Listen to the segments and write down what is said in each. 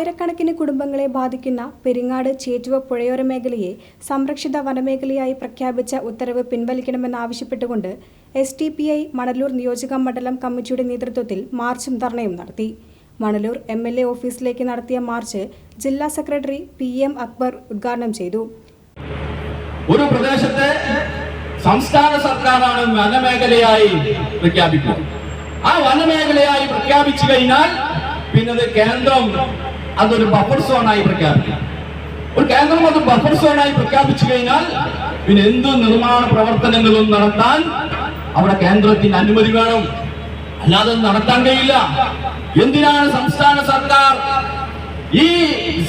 നൂറുകണക്കിന് കുടുംബങ്ങളെ ബാധിക്കുന്ന പെരിങ്ങാട് ചേറ്റുവ പുഴയോര മേഖലയെ സംരക്ഷിത വനമേഖലയായി പ്രഖ്യാപിച്ച ഉത്തരവ് പിൻവലിക്കണമെന്നാവശ്യപ്പെട്ടുകൊണ്ട് S D P I Manalur നിയോജക മണ്ഡലം കമ്മിറ്റിയുടെ നേതൃത്വത്തിൽ മാർച്ചും ധർണയും നടത്തി. മണലൂർ എം എൽ എ ഓഫീസിലേക്ക് നടത്തിയ മാർച്ച് ജില്ലാ സെക്രട്ടറി പി എം അക്ബർ ഉദ്ഘാടനം ചെയ്തു. ഒരു പ്രദേശത്തെ സംസ്ഥാന സർക്കാരാണ് വനമേഖലയായി പ്രഖ്യാപിക്കുന്നത് ആ വനമേഖലയായി പ്രഖ്യാപിച്ചു കഴിഞ്ഞാൽ പിന്നെ കേന്ദ്രം അതൊരു ബഫർ സോണായി പ്രഖ്യാപിക്കും. ഒരു കേന്ദ്രം അത് ബഫർ സോണായി പ്രഖ്യാപിച്ചു കഴിഞ്ഞാൽ പിന്നെ എന്ത് നിർമ്മാണ പ്രവർത്തനങ്ങളും നടത്താൻ അവിടെ കേന്ദ്രത്തിന് അനുമതി വേണം. അല്ലാതെ നടത്താൻ കഴിയില്ല. എന്തിനാണ് സംസ്ഥാന സർക്കാർ ഈ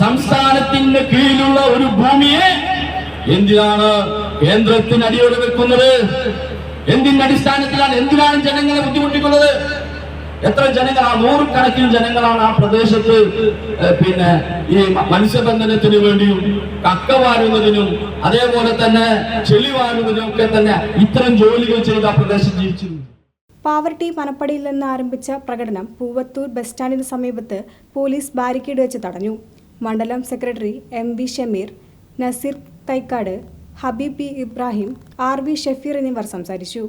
സംസ്ഥാനത്തിന്റെ കീഴിലുള്ള ഒരു ഭൂമിയെ എന്തിനാണ് കേന്ദ്രത്തിന് അടിയോട് വെക്കുന്നത് എന്തിന്റെ അടിസ്ഥാനത്തിലാണ് എന്തിനാണ് ജനങ്ങളെ ബുദ്ധിമുട്ടിക്കുന്നത്? എത്ര ജനങ്ങളാണ് നൂറുകണക്കിന് ജനങ്ങളാണ് ആ പ്രദേശത്ത് പിന്നെ ഈ മത്സ്യബന്ധനത്തിന് വേണ്ടിയും കക്ക വാരുന്നതിനും അതേപോലെ തന്നെ ചെളി വാരുന്നതിനും ഒക്കെ തന്നെ ഇത്തരം ജോലികൾ ചെയ്ത് ആ പ്രദേശം ജീവിച്ചിരുന്നു. പാവർട്ടി മനപ്പടിയിൽ നിന്ന് ആരംഭിച്ച പ്രകടനം പൂവത്തൂർ ബസ് സ്റ്റാൻഡിന് സമീപത്ത് പോലീസ് ബാരിക്കേഡ് വെച്ച് തടഞ്ഞു. മണ്ഡലം secretary M V Shameer Naseer Thaikkad Habeeb Ibrahim R V Shafeer എന്നിവർ സംസാരിച്ചു.